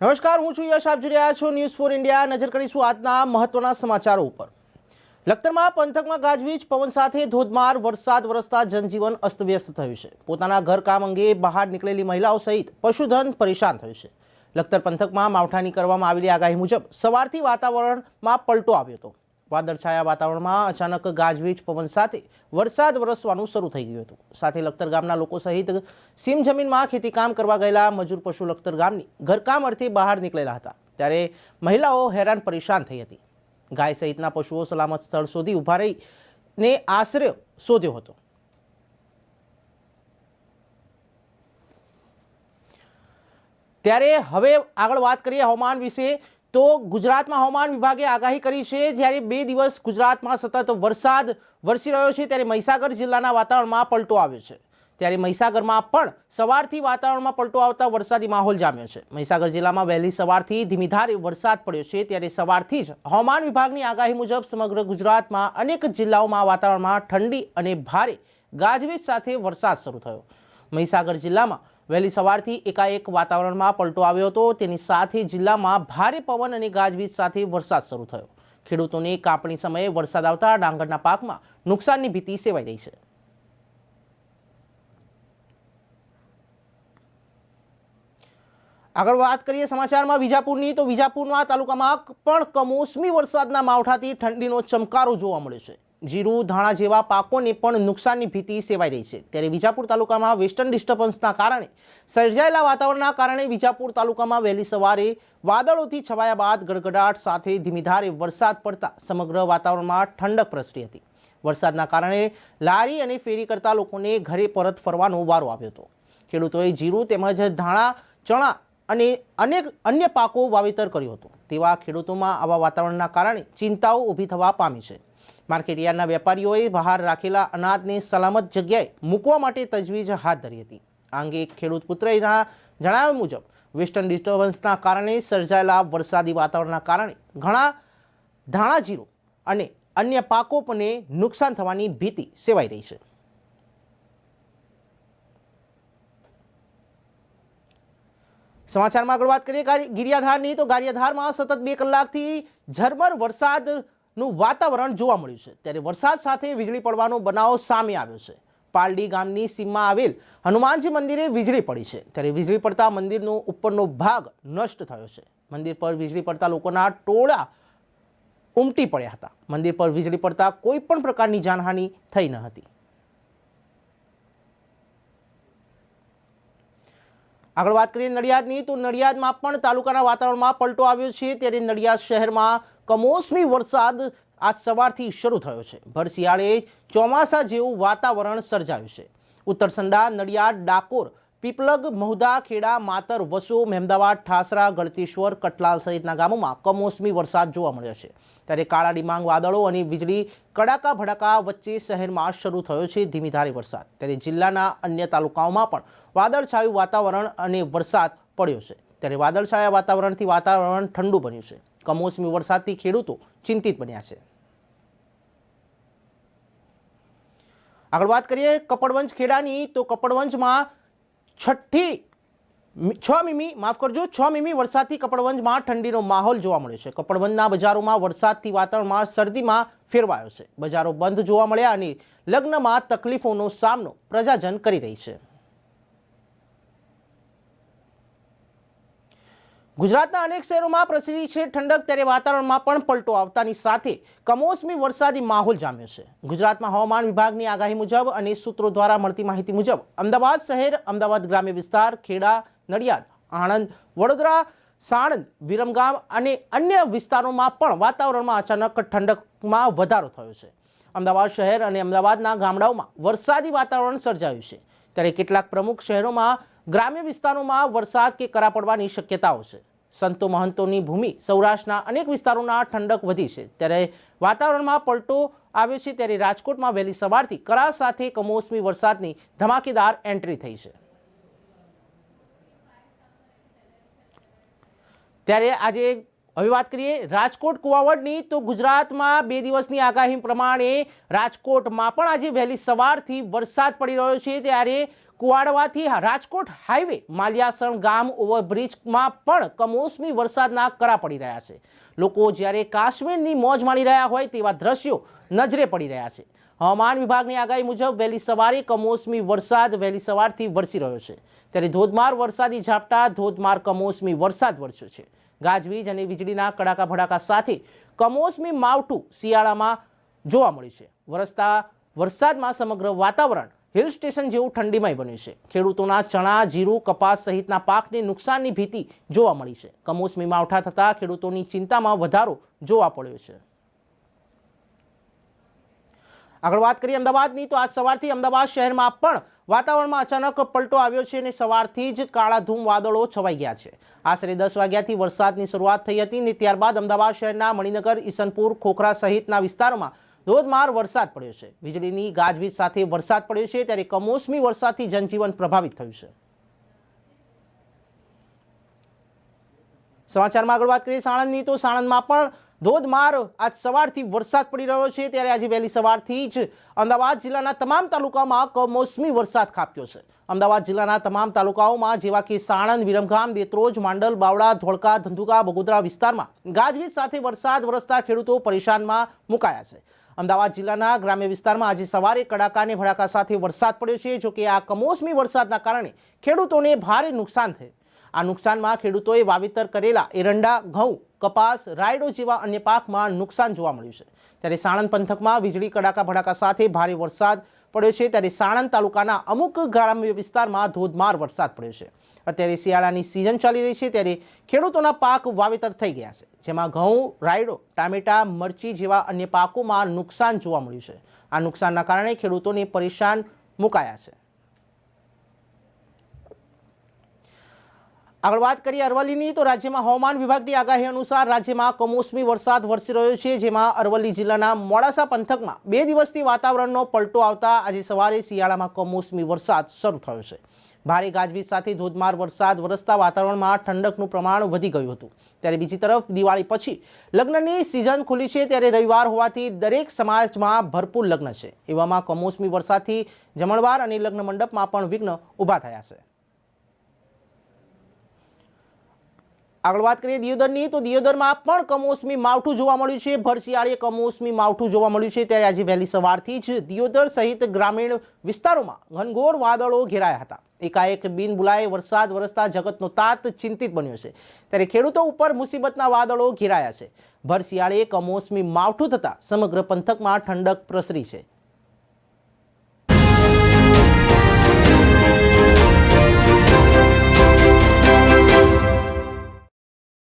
નમસ્કાર, હું છું યશ. આપ જોઈ રહ્યા છો ન્યૂઝ ફોર ઇન્ડિયા નજર કરીશું આજના મહત્વના સમાચારો ઉપર. લખતરમાં પંથકમાં ગાજવીજ, પવન સાથે ધોધમાર વરસાદ વરસતા જનજીવન અસ્તવ્યસ્ત થયું છે. પોતાના ઘરકામ અંગે બહાર નીકળેલી મહિલાઓ સહિત પશુધન પરેશાન થયું છે. લખતર પંથકમાં માવઠાની કરવામાં આવેલી આગાહી મુજબ સવારથી વાતાવરણમાં પલટો આવ્યો હતો. વાદળછાયા વાતાવરણમાં અચાનક ગાજવીજ પવન સાથે વરસાદ વરસવાનું શરૂ થઈ ગયું હતું. સાથે લખતર ગામના લોકો સહિત સીમ જમીનમાં ખેતીકામ કરવા ગયેલા મજૂર પશુ લખતર ગામની ઘરકામ અર્થે બહાર નીકળેલા હતા. ત્યારે મહિલાઓ હેરાન પરેશાન થઈ હતી. ગાય સહિતના પશુઓ સલામત સ્થળ શોધી ઊભા રહીને આશ્રય શોધ્યો હતો. ત્યારે હવે આગળ વાત કરીએ હવામાન વિશે. તો ગુજરાતમાં હવામાન વિભાગે આગાહી કરી છે, જ્યારે બે દિવસ ગુજરાતમાં સતત વરસાદ વરસી રહ્યો છે, ત્યારે મહીસાગર જિલ્લાના વાતાવરણમાં પલટો આવ્યો છે. ત્યારે મહીસાગરમાં પણ સવારથી વાતાવરણમાં પલટો આવતા વરસાદી માહોલ જામ્યો છે. મહીસાગર જિલ્લામાં વહેલી સવારથી ધીમીધારે વરસાદ પડ્યો છે, ત્યારે સવારથી જ હવામાન વિભાગની આગાહી મુજબ સમગ્ર ગુજરાતમાં અનેક જિલ્લાઓમાં વાતાવરણમાં ઠંડી અને ભારે ગાજવીજ સાથે વરસાદ શરૂ થયો. મહીસાગર જિલ્લામાં વહેલી સવારથી એકાએક વાતાવરણમાં પલટો આવ્યો હતો. તેની સાથે જિલ્લામાં ભારે પવન અને ગાજવીજ સાથે વરસાદ શરૂ થયો. ખેડૂતોને કાપણી સમયે વરસાદ આવતા ડાંગરના પાકમાં નુકસાનની ભીતિ સેવાઈ રહી છે. આગળ વાત કરીએ સમાચારમાં વિજાપુરની. તો વિજાપુરના તાલુકામાં પણ કમોસમી વરસાદના માવઠાથી ઠંડીનો ચમકારો જોવા મળ્યો છે. જીરું, ધાણા જેવા પાકોને પણ નુકસાનની ભીતિ સેવાઈ રહી છે. ત્યારે વિજાપુર તાલુકામાં વેસ્ટર્ન ડિસ્ટર્બન્સના કારણે સર્જાયેલા વાતાવરણના કારણે વિજાપુર તાલુકામાં વહેલી સવારે વાદળોથી છવાયા બાદ ગડગડાટ સાથે ધીમીધારે વરસાદ પડતા સમગ્ર વાતાવરણમાં ઠંડક પ્રસરી હતી. વરસાદના કારણે લારી અને ફેરી કરતા લોકોને ઘરે પરત ફરવાનો વારો આવ્યો હતો. ખેડૂતોએ જીરું તેમજ ધાણા, ચણા અને અનેક અન્ય પાકો વાવેતર કર્યું હતું. તેવા ખેડૂતોમાં આવા વાતાવરણના કારણે ચિંતાઓ ઊભી થવા પામી છે. માર્કેટયાર્ડના વેપારીઓએ બહાર રાખેલા અનાજને સલામત જગ્યાએ મૂકવા માટે તજવીજ હાથ ધરી હતી. આ અંગે ખેડૂત પુત્રના જણાવ્યા મુજબ, વેસ્ટર્ન ડિસ્ટર્બન્સના કારણે સર્જાયેલા વરસાદી વાતાવરણના કારણે ઘણા ધાણા જીરો અને અન્ય પાકો પણ નુકસાન થવાની ભીતિ સેવાઈ રહી છે. સમાચારમાં આગળ વાત કરીએ, ગારી- ગિરિયાધારની. તો ગારિયાધારમાં સતત બે કલાકથી ઝરમર વરસાદનું વાતાવરણ જોવા મળ્યું છે. ત્યારે વરસાદ સાથે વીજળી પડવાનો બનાવ સામે આવ્યો છે. પાલડી ગામની સીમમાં આવેલ હનુમાનજી મંદિરે વીજળી પડી છે. ત્યારે વીજળી પડતા મંદિરનો ઉપરનો ભાગ નષ્ટ થયો છે. મંદિર પર વીજળી પડતા લોકોના ટોળા ઉમટી પડ્યા હતા. મંદિર પર વીજળી પડતા કોઈ પણ પ્રકારની જાનહાનિ થઈ ન હતી. આગળ વાત કરીએ નડિયાદની. તો નડિયાદમાં પણ તાલુકાના વાતાવરણમાં પલટો આવ્યો છે. ત્યારે નડિયાદ શહેરમાં કમોસમી વરસાદ આજ સવારથી શરૂ થયો છે. ભર શિયાળે ચોમાસા જેવું વાતાવરણ સર્જાયું છે. ઉત્તર સંડા, નડિયાદ, ડાકોર, પીપલગ, મહુદા, ખેડા, માતર વસો મહેમદાવાદ ઠાસરા, ગળતેશ્વર, કટલાલ સહિતના ગામોમાં કમોસમી વરસાદ જોવા મળ્યો છે. ત્યારે કાળા ડિમાંગ વાદળો અને વીજળી કડાકા ભડાકા વચ્ચે શહેરમાં શરૂ થયો છે ધીમી ધારે વરસાદ. ત્યારે જિલ્લાના અન્ય તાલુકાઓમાં પણ વાદળછાયું વાતાવરણ અને વરસાદ પડ્યો છે. ત્યારે વાદળછાયા વાતાવરણથી વાતાવરણ ઠંડુ બન્યું છે. કમોસમી વરસાદથી ખેડૂતો ચિંતિત બન્યા છે. આગળ વાત કરીએ કપડવંજ ખેડાની, તો કપડવંજમાં છઠ્ઠી છ મીમી, માફ કરજો, છ મીમી વરસાદથી કપડવંજમાં ઠંડીનો માહોલ જોવા મળ્યો છે. કપડવંજના બજારોમાં વરસાદથી વાતાવરણમાં શરદીમાં ફેરવાયો છે. બજારો બંધ જોવા મળ્યા અને લગ્નમાં તકલીફોનો સામનો પ્રજાજન કરી રહી છે. ગુજરાતના અનેક શહેરોમાં પ્રસરી છે ઠંડક, ત્યારે વાતાવરણમાં પણ પલટો આવતાની સાથે કમોસમી વરસાદી માહોલ જામ્યો છે. ગુજરાતમાં હવામાન વિભાગની આગાહી મુજબ અને સૂત્રો દ્વારા મળતી માહિતી મુજબ, અમદાવાદ શહેર, અમદાવાદ ગ્રામ્ય વિસ્તાર, ખેડા, નડિયાદ, આણંદ, વડોદરા, સાણંદ, વિરમગામ અને અન્ય વિસ્તારોમાં પણ વાતાવરણમાં અચાનક ઠંડકમાં વધારો થયો છે. અમદાવાદ શહેર અને અમદાવાદના ગામડાઓમાં વરસાદી વાતાવરણ સર્જાયું છે. ત્યારે કેટલાક પ્રમુખ શહેરોમાં ગ્રામ્ય વિસ્તારોમાં વરસાદ કે કરા પડવાની શક્યતાઓ છે. સંતો મહંતોની ભૂમિ સૌરાષ્ટ્રના અનેક વિસ્તારોના ઠંડક વધી છે. ત્યારે વાતાવરણમાં પલટો આવ્યો છે ત્યારે રાજકોટમાં વહેલી સવારથી કરા સાથે કમોસમી વરસાદની ધમાકેદાર એન્ટ્રી થઈ છે. ત્યારે આજે હવે વાત કરીએ રાજકોટ કુવાવડની, તો ગુજરાતમાં બે દિવસની આગાહી પ્રમાણે રાજકોટમાં પણ આજે વહેલી સવારથી વરસાદ પડી રહ્યો છે. ત્યારે કુવાડવાથી રાજકોટ હાઈવે, માલિયાસણ ગામ ઓવરબ્રિજમાં પણ કમોસમી વરસાદના કરા પડી રહ્યા છે. લોકો જ્યારે કાશ્મીરની મોજ માણી રહ્યા હોય તેવા દ્રશ્યો નજરે પડી રહ્યા છે. હવામાન વિભાગની આગાહી મુજબ વહેલી સવારે કમોસમી વરસાદ વહેલી સવારથી વરસી રહ્યો છે. ત્યારે ધોધમાર વરસાદી ઝાપટા, ધોધમાર કમોસમી વરસાદ વરસ્યો છે. ગાજવીજ અને વીજળીના કડાકા ભડાકા સાથે કમોસમી માવઠું શિયાળામાં જોવા મળ્યું છે. વરસતા વરસાદમાં સમગ્ર વાતાવરણ હિલ સ્ટેશન જેવું ઠંડીમય બન્યું છે. ખેડૂતોના ચણા, જીરું, કપાસ સહિતના પાકને નુકસાનની ભીતિ જોવા મળી છે. કમોસમી માવઠા થતાં ખેડૂતોની ચિંતામાં વધારો જોવા પડ્યો છે. આગળ વાત કરીએ અમદાવાદની, તો આજ સવારથી અમદાવાદ શહેરમાં પણ વાતાવરણમાં અચાનક પલટો આવ્યો છે અને સવારથી જ કાળા ધૂમ વાદળો છવાઈ ગયા છે. આશરે દસ વાગ્યાથી વરસાદની શરૂઆત થઈ હતી અને ત્યારબાદ અમદાવાદ શહેરના મણિનગર, ઈસનપુર, ખોખરા સહિતના વિસ્તારોમાં ધોધમાર વરસાદ પડ્યો છે. વીજળીની ગાજવીજ સાથે વરસાદ પડ્યો છે ત્યારે કમોસમી વરસાદથી જનજીવન પ્રભાવિત થયું છે. સમાચારમાં આગળ વાત કરીએ સાણંદની, તો સાણંદમાં પણ ધોધમાર આજ સવારથી વરસાદ પડી રહ્યો છે ત્યારે આજે વહેલી સવારથી જ અમદાવાદ જિલ્લાના તમામ તાલુકામાં કમોસમી વરસાદ ખાબક્યો છે. અમદાવાદ જિલ્લાના તમામ તાલુકાઓમાં જેવા કે સાણંદ, વિરમગામ, દેત્રોજ, માંડલ, બાવળા, ધોળકા, ધંધુકા, બગોદરા વિસ્તારમાં ગાજવીજ સાથે વરસાદ વરસતા ખેડૂતો પરેશાનમાં મુકાયા છે. અમદાવાદ જિલ્લાના ગ્રામ્ય વિસ્તારમાં આજે સવારે કડાકા અને ભડાકા સાથે વરસાદ પડ્યો છે, જોકે આ કમોસમી વરસાદના કારણે ખેડૂતોને ભારે નુકસાન થયું. આ નુકસાનમાં ખેડૂતોએ વાવેતર કરેલા એરંડા, ઘઉં, કપાસ, રાયડો જેવા અન્ય પાકમાં નુકસાન જોવા મળ્યું છે. ત્યારે સાણંદ પંથકમાં વીજળી, કડાકા, ભડાકા સાથે ભારે વરસાદ પડ્યો છે ત્યારે સાણંદ તાલુકાના અમુક ગ્રામ્ય વિસ્તારમાં ધોધમાર વરસાદ પડ્યો છે. અત્યારે શિયાળાની સિઝન ચાલી રહી છે ત્યારે ખેડૂતોના પાક વાવેતર થઈ ગયા છે, જેમાં ઘઉં, રાયડો, ટામેટા, મરચી જેવા અન્ય પાકોમાં નુકસાન જોવા મળ્યું છે. આ નુકસાનના કારણે ખેડૂતોને પરેશાન મુકાયા છે. આગળ વાત કરીએ અરવલ્લીની, તો રાજ્યમાં હવામાન વિભાગની આગાહી અનુસાર રાજ્યમાં કમોસમી વરસાદ વરસી રહ્યો છે, જેમાં અરવલ્લી જિલ્લાના મોડાસા પંથકમાં બે દિવસથી વાતાવરણનો પલટો આવતા આજે સવારે શિયાળામાં કમોસમી વરસાદ શરૂ થયો છે. ભારે ગાજવીજ સાથે ધોધમાર વરસાદ વરસતા વાતાવરણમાં ઠંડકનું પ્રમાણ વધી ગયું હતું. ત્યારે બીજી તરફ દિવાળી પછી લગ્નની સિઝન ખુલી છે, ત્યારે રવિવાર હોવાથી દરેક સમાજમાં ભરપૂર લગ્ન છે. એવામાં કમોસમી વરસાદથી જમણવાર અને લગ્ન મંડપમાં પણ વિઘ્ન ઊભા થયા છે. આગળ વાત કરીએ દિયોદરની, તો દિયોદરમાં પણ કમોસમી માવઠું જોવા મળ્યું છે. ભર કમોસમી માવઠું જોવા મળ્યું છે. ત્યારે આજે વહેલી સવારથી જ દિયોદર સહિત ગ્રામીણ વિસ્તારોમાં ઘનઘોર વાદળો ઘેરાયા હતા. એકાએક બિન બુલાએ વરસાદ વરસતા જગતનો તાત ચિંતિત બન્યો છે. ત્યારે ખેડૂતો ઉપર મુસીબતના વાદળો ઘેરાયા છે. ભર શિયાળે કમોસમી માવઠું થતાં સમગ્ર પંથકમાં ઠંડક પ્રસરી છે.